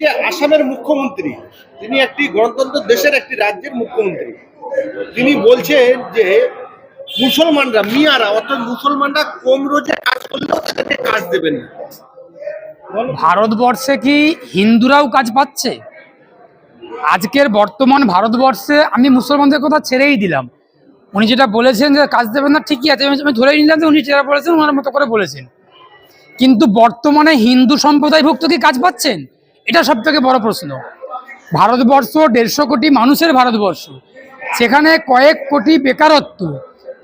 যে আসামের মুখ্যমন্ত্রী। তিনি একটি গণতন্ত্র দেশের একটি রাজ্যের মুখ্যমন্ত্রী। তিনি বলছেন যে মুসলমানরা, মিয়ারা অর্থাৎ মুসলমানরা কম রোজে কাজ করলেও তাদেরকে কাজ দেবেন না। ভারতবর্ষে কি হিন্দুরাও কাজ পাচ্ছে? আজকের বর্তমান ভারতবর্ষে আমি মুসলমানদের কথা ছেড়েই দিলাম। উনি যেটা বলেছেন যে কাজ দেবেন না, ঠিকই আছে, আমি- ধরেই নিলাম যে উনি যেটা বলেছেন, ওনার মতো করে বলেছেন। কিন্তু বর্তমানে হিন্দু সম্প্রদায়ভুক্ত কি কাজ পাচ্ছেন? এটা সব থেকে বড় প্রশ্ন। ভারতবর্ষ দেড়শো কোটি মানুষের ভারতবর্ষ। সেখানে কয়েক কোটি বেকারত্ব।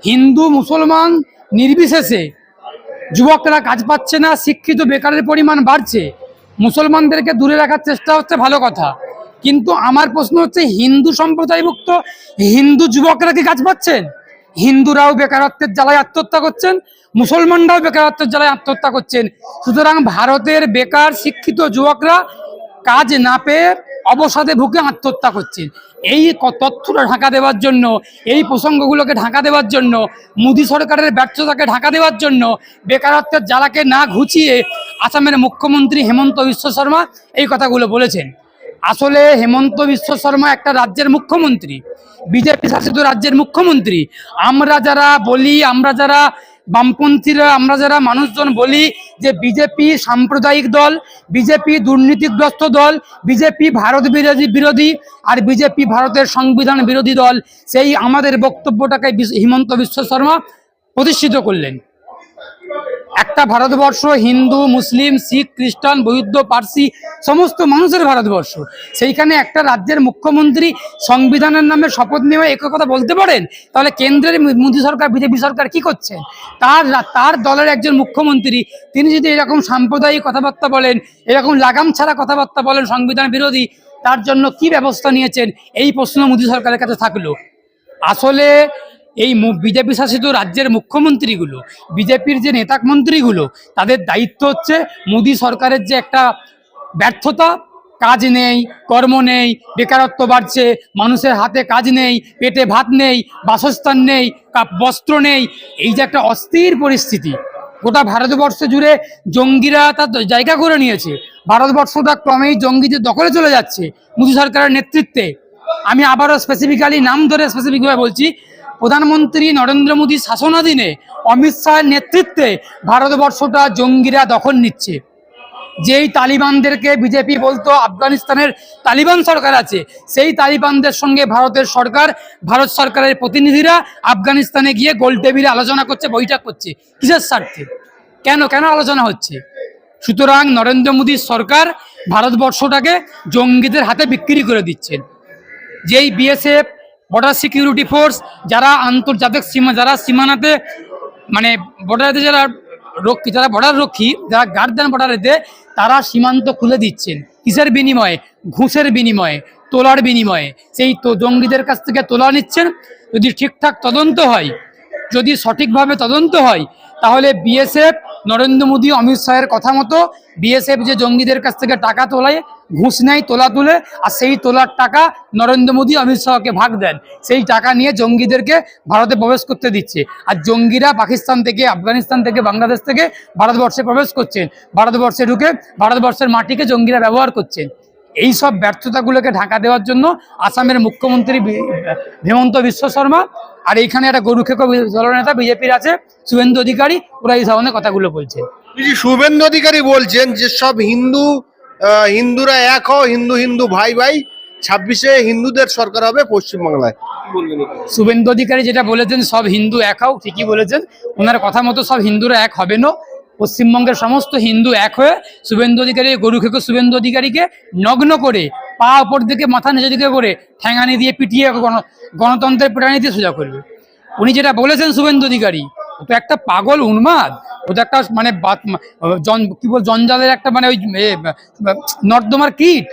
হিন্দু, মুসলমান নির্বিশেষে যুবকরা কাজ পাচ্ছে না, শিক্ষিত বেকারের পরিমাণ বাড়ছে। মুসলমানদেরকে দূরে রাখার চেষ্টা হচ্ছে, ভালো কথা। কিন্তু আমার প্রশ্ন হচ্ছে, হিন্দু সম্প্রদায়ভুক্ত হিন্দু যুবকরা কি কাজ পাচ্ছেন? হিন্দুরাও বেকারত্বের জ্বালায় আত্মহত্যা করছেন, মুসলমানরাও বেকারত্বের জ্বালায় আত্মহত্যা করছেন। সুতরাং ভারতের বেকার, শিক্ষিত যুবকরা কাজ না পেয়ে অবসাদে ভুগে আত্মহত্যা করছেন এই তথ্যটা ঢাকা দেওয়ার জন্য, এই প্রসঙ্গগুলোকে ঢাকা দেওয়ার জন্য, মোদী সরকারের ব্যর্থতাকে ঢাকা দেওয়ার জন্য, বেকারত্বের জ্বালাকে না ঘুচিয়ে আসামের মুখ্যমন্ত্রী হেমন্ত বিশ্ব শর্মা এই কথাগুলো বলেছেন। আসলে হেমন্ত বিশ্ব শর্মা একটা রাজ্যের মুখ্যমন্ত্রী, বিজেপি শাসিত রাজ্যের মুখ্যমন্ত্রী। আমরা যারা বলি, আমরা যারা বামপন্থীরা, আমরা যারা মানুষজন বলি যে বিজেপি সাম্প্রদায়িক দল, বিজেপি দুর্নীতিগ্রস্ত দল, বিজেপি ভারত বিরোধী বিরোধী আর বিজেপি ভারতের সংবিধান বিরোধী দল, সেই আমাদের বক্তব্যটাকে হিমন্ত বিশ্ব শর্মা প্রতিষ্ঠিত করলেন। একটা ভারতবর্ষ, হিন্দু, মুসলিম, শিখ, খ্রিস্টান, বৌদ্ধ, পার্সি, সমস্ত মানুষের ভারতবর্ষ। সেইখানে একটা রাজ্যের মুখ্যমন্ত্রী সংবিধানের নামে শপথ নেওয়া একই কথা বলতে পারেন? তাহলে কেন্দ্রের মোদী সরকার, বিজেপি সরকার কি করছেন তার তার দলের একজন মুখ্যমন্ত্রী, তিনি যদি এরকম সাম্প্রদায়িক কথাবার্তা বলেন, এরকম লাগাম ছাড়া কথাবার্তা বলেন সংবিধান বিরোধী, তার জন্য কি ব্যবস্থা নিয়েছেন? এই প্রশ্ন মোদী সরকারের কাছে থাকল। আসলে এই বিজেপি শাসিত রাজ্যের মুখ্যমন্ত্রীগুলো, বিজেপির যে নেতা মন্ত্রীগুলো, তাদের দায়িত্ব হচ্ছে মোদী সরকারের যে একটা ব্যর্থতা, কাজ নেই, কর্ম নেই, বেকারত্ব বাড়ছে, মানুষের হাতে কাজ নেই, পেটে ভাত নেই, বাসস্থান নেই বস্ত্র নেই, এই যে একটা অস্থির পরিস্থিতি, গোটা ভারতবর্ষ জুড়ে জঙ্গিরা তার জায়গা করে নিয়েছে ভারতবর্ষটা ক্রমেই জঙ্গিদের দখলে চলে যাচ্ছে, মোদী সরকারের নেতৃত্বে, আমি আবারও স্পেসিফিক্যালি নাম ধরে স্পেসিফিকভাবে বলছি প্রধানমন্ত্রী নরেন্দ্র মোদী শাসনাধীনে অমিত শাহের নেতৃত্বে ভারতবর্ষটা জঙ্গিরা দখল নিচ্ছে। যেই তালিবানদেরকে বিজেপি বলতো আফগানিস্তানের তালিবান সরকার আছে, সেই তালিবানদের সঙ্গে ভারতের সরকার, ভারত সরকারের প্রতিনিধিরা আফগানিস্তানে গিয়ে গোল টেবিলে আলোচনা করছে, বৈঠক করছে। কিসের স্বার্থে? কেন কেন আলোচনা হচ্ছে? সুতরাং নরেন্দ্র মোদীর সরকার ভারতবর্ষটাকে জঙ্গিদের হাতে বিক্রি করে দিচ্ছেন। যেই বিএসএফ বর্ডার সিকিউরিটি ফোর্স যারা আন্তর্জাতিক সীমা, যারা সীমানাতে মানে বর্ডারেতে যারা রক্ষী, যারা বর্ডার রক্ষী, যারা গার্ড দেন বর্ডারেতে তারা সীমান্ত খুলে দিচ্ছেন। কিসের বিনিময়ে? ঘুষের বিনিময়ে, তোলার বিনিময়ে। সেই তো জঙ্গিদের কাছ থেকে তোলা নিচ্ছেন। যদি ঠিকঠাক তদন্ত হয়, যদি সঠিকভাবে তদন্ত হয়, তাহলে বিএসএফ নরেন্দ্র মোদী, অমিত শাহের কথা মতো বিএসএফ যে জঙ্গিদের কাছ থেকে টাকা তোলায় ঘুষ নেয় তোলা তুলে, আর সেই তোলার টাকা নরেন্দ্র মোদী, অমিত শাহকে ভাগ দেন। সেই টাকা নিয়ে জঙ্গিদেরকে ভারতে প্রবেশ করতে দিচ্ছে। আর জঙ্গিরা পাকিস্তান থেকে, আফগানিস্তান থেকে, বাংলাদেশ থেকে ভারতবর্ষে প্রবেশ করছেন। ভারতবর্ষে ঢুকে ভারতবর্ষের মাটিকে জঙ্গিরা ব্যবহার করছেন। এই সব ব্যর্থতাগুলোকে ঢাকা দেওয়ার জন্য আসামের মুখ্যমন্ত্রী হেমন্ত বিশ্ব শর্মা আর এইখানে একটা গরুখেক দলনেতা বিজেপির আছে, শুভেন্দু অধিকারী, ওরা এই ধরনের কথাগুলো বলছে শুভেন্দু অধিকারী বলছেন যে সব হিন্দু হিন্দুরা এক হও, হিন্দু হিন্দু ভাই ভাই। ছাব্বিশে হিন্দুদের সরকার হবে পশ্চিমবাংলায়? শুভেন্দু অধিকারী যেটা বলেছেন, সব হিন্দু এক হও, ঠিকই বলেছেন। ওনার কথা মতো সব হিন্দুরা এক হবে না। পশ্চিমবঙ্গের সমস্ত হিন্দু এক হয়ে শুভেন্দু অধিকারী, গরু খেকো শুভেন্দু অধিকারীকে নগ্ন করে, পা ওপর দিকে, মাথা নিচে দিকে করে ঠ্যাঙানি দিয়ে পিটিয়ে গণ- গণতন্ত্রের পিটানি দিয়ে সোজা করবে। উনি যেটা বলেছেন শুভেন্দু অধিকারী ও তো একটা পাগল উন্মাদ। ও তো একটা মানে কি বল জঞ্জালের একটা মানে ওই নর্দমার কীট,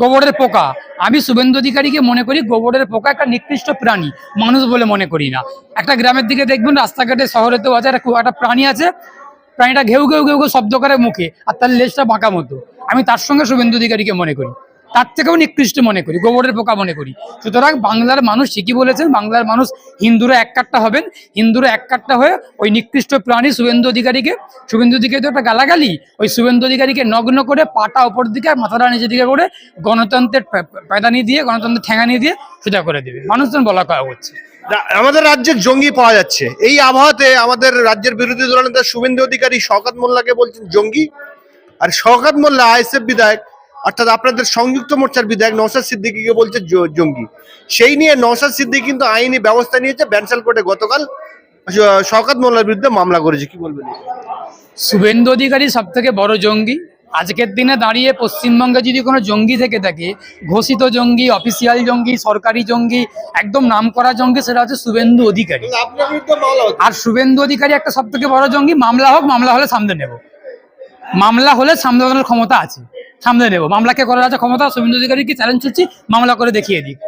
গোবরের পোকা। আমি শুভেন্দু অধিকারীকে মনে করি গোবরের পোকা একটা নিকৃষ্ট প্রাণী। মানুষ বলে মনে করি না। একটা গ্রামের দিকে দেখবেন রাস্তাঘাটে, শহরেতেও আছে, একটা একটা প্রাণী আছে। প্রাণীটা ঘেউ ঘেউ ঘেউ ঘেউ শব্দ করে মুখে, আর তার লেজটা বাঁকা মতো। আমি তার সঙ্গে শুভেন্দু অধিকারীকে মনে করি। তার থেকেও নিকৃষ্ট মনে করি, গোবরের পোকা মনে করি। সুতরাং বাংলার মানুষ ঠিকই বলেছেন, বাংলার মানুষ হিন্দুরা এক কাট্টা হবেন। হিন্দুরা এক কাট্টা হয়ে ওই নিকৃষ্ট প্রাণী শুভেন্দু অধিকারীকে, শুভেন্দু অধিকারী তো একটা গালাগালি, ওই শুভেন্দু অধিকারীকে নগ্ন করে পাটা ওপর দিকে আর মাথাটা নিচের দিকে করে গণতন্ত্রের পে- পেদানি দিয়ে, গণতন্ত্রের ঠেঙানি দিয়ে সোজা করে দেবে। মানুষজন বলা কয়া হচ্ছে। আমাদের রাজ্যে জঙ্গি পাওয়া যাচ্ছে। এই আবহাওয়াতে আমাদের রাজ্যের বিরোধী দলনেতা শুভেন্দু অধিকারী শওকত মোল্লাকে বলছেন জঙ্গি। আর শওকত মোল্লা, আইএসএফ বিধায়ক অর্থাৎ আপনাদের সংযুক্ত মোর্চার বিধায়ক নওশাদ সিদ্দিকীকে বলছে জঙ্গি। সেই নিয়ে নওশাদ সিদ্দিকী কিন্তু আইনি ব্যবস্থা নিয়েছে ব্যানসাল কোর্টে গতকাল শ- শওকত মোল্লার বিরুদ্ধে মামলা করেছে। কি বলবেন? শুভেন্দু অধিকারী সব থেকে বড় জঙ্গি। আজকের দিনে দাঁড়িয়ে পশ্চিমবঙ্গে যদি কোনো জঙ্গি থেকে থাকে ঘোষিত জঙ্গি অফিসিয়াল জঙ্গি সরকারি জঙ্গি একদম নাম করা জঙ্গি সেটা হচ্ছে শুভেন্দু অধিকারী। আর শুভেন্দু অধিকারী একটা সব থেকে বড় জঙ্গি মামলা হোক মামলা হলে সামনে নেব। মামলা হলে সামলানোর ক্ষমতা আছে। সামনে নেব। মামলাকে করার আছে ক্ষমতা, শুভেন্দু অধিকারীকে চ্যালেঞ্জ করছি, মামলা করে দেখিয়ে দিক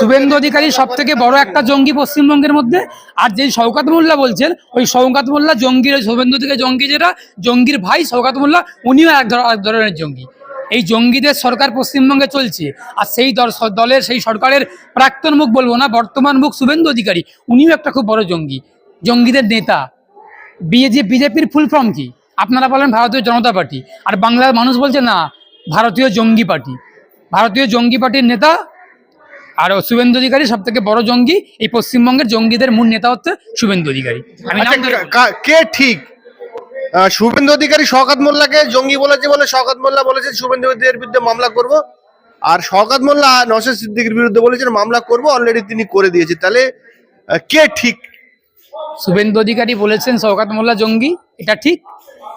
শুভেন্দু অধিকারী সব থেকে বড় একটা জঙ্গি পশ্চিমবঙ্গের মধ্যে, আর যে শওকাত মোল্লা বলছেন, ওই শওকাত মোল্লা জঙ্গির ওই শুভেন্দু থেকে জঙ্গি যেটা, জঙ্গির ভাই শওকাত মোল্লা, উনিও এক ধর- এক ধরনের জঙ্গি। এই জঙ্গিদের সরকার পশ্চিমবঙ্গে চলছে, আর সেই দল- দলের, সেই সরকারের প্রাক্তন মুখ বলব না, বর্তমান মুখ শুভেন্দু অধিকারী, উনিও একটা খুব বড় জঙ্গি। জঙ্গিদের নেতা। বিজে বিজেপির ফুল ফর্ম কি? আপনারা বলেন ভারতীয় জনতা পার্টি। আর বাংলার মানুষ বলছে না ভারতীয় জঙ্গি পার্টি। ভারতীয় জঙ্গি পার্টির নেতা আর শুভেন্দু অধিকারী সব থেকে বড় জঙ্গি এই পশ্চিমবঙ্গের জঙ্গিদের মূল নেতা হচ্ছে শুভেন্দু অধিকারী। আমি নাম আচ্ছা, কা- ঠিক? শুভেন্দু অধিকারী শওকত মোল্লাকে জঙ্গি বলেছে বলে শওকত মোল্লা বলেছে শুভেন্দু অধিকারীর বিরুদ্ধে মামলা করব। আর শওকত মোল্লা নওশাদ সিদ্দিকীর বিরুদ্ধে বলেছেন মামলা করব অলরেডি তিনি করে দিয়েছে তাহলে কে ঠিক? শুভেন্দু অধিকারী বলেছেন শওকাত মোল্লা জঙ্গি এটা ঠিক?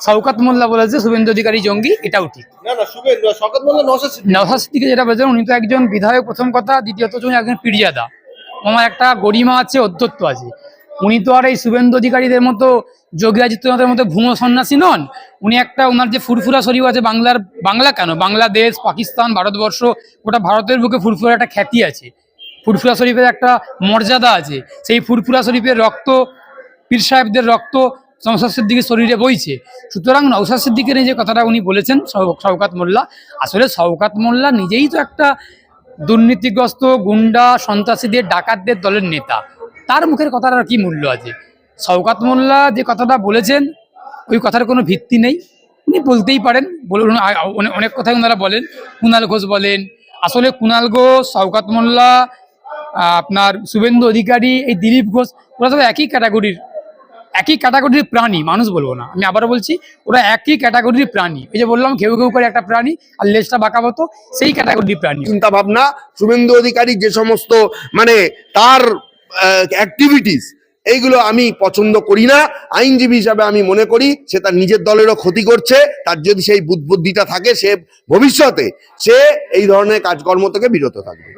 শওকাত মোল্লা বলেছে শুভেন্দু অধিকারী জঙ্গি এটাও ঠিক না না মোল্লা নওশাদ সিদ্দিকী। যেটা বলেছেন উনি তো একজন বিধায়ক প্রথম কথা। দ্বিতীয়ত উনি একজন পিড়িয়াদা আমার একটা গরিমা আছে অধ্যত্ব আছে। উনি তো আর এই শুভেন্দু অধিকারীদের মতো যোগী আদিত্যনাথের মতো ভূম সন্ন্যাসী নন। উনি একটা ওনার যে ফুরফুরা শরীফ আছে বাংলার বাংলা কেন? বাংলাদেশ পাকিস্তান ভারতবর্ষ গোটা ভারতের বুকে ফুরফুরা একটা খ্যাতি আছে। ফুরফুরা শরীফের একটা মর্যাদা আছে। সেই ফুরফুরা শরীফের রক্ত পীর সাহেবদের রক্ত নৌসাদ সিদ্দিকের শরীরে বইছে। সুতরাং নৌসাদ সিদ্দিকের যে কথাটা উনি বলেছেন শও- শওকাত মোল্লা, আসলে শওকাত মোল্লা নিজেই তো একটা দুর্নীতিগ্রস্ত গুন্ডা, সন্ত্রাসীদের, ডাকাতদের দলের নেতা। তার মুখের কথাটার কি মূল্য আছে? শওকাত মোল্লা যে কথাটা বলেছেন, ওই কথার কোনো ভিত্তি নেই। উনি বলতেই পারেন। বলুন অনেক- কথাই ওনারা বলেন। কুণাল ঘোষ বলেন, আসলে কুণাল ঘোষ শওকাত মোল্লা আপনার শুভেন্দু অধিকারী, এই দিলীপ ঘোষ, ওরা তো একই ক্যাটাগরির একই ক্যাটাগরির প্রাণী, মানুষ বলব না। আমি আবারও বলছি, ওরা একই ক্যাটাগরির প্রাণী। এই যে বললাম ঘেউ ঘেউ করে একটা প্রাণী আর লেজটা বাঁকা মতো, সেই ক্যাটাগরির প্রাণী। চিন্তা ভাবনা শুভেন্দু অধিকারী যে সমস্ত মানে তার অ্যাক্টিভিটিস এইগুলো আমি পছন্দ করি না। আইনজীবী হিসাবে আমি মনে করি, সে তার নিজের দলেরও ক্ষতি করছে, তার যদি সেই বুদ্ধিটা থাকে, সে ভবিষ্যতে সে এই ধরনের কাজকর্ম থেকে বিরত থাকবে।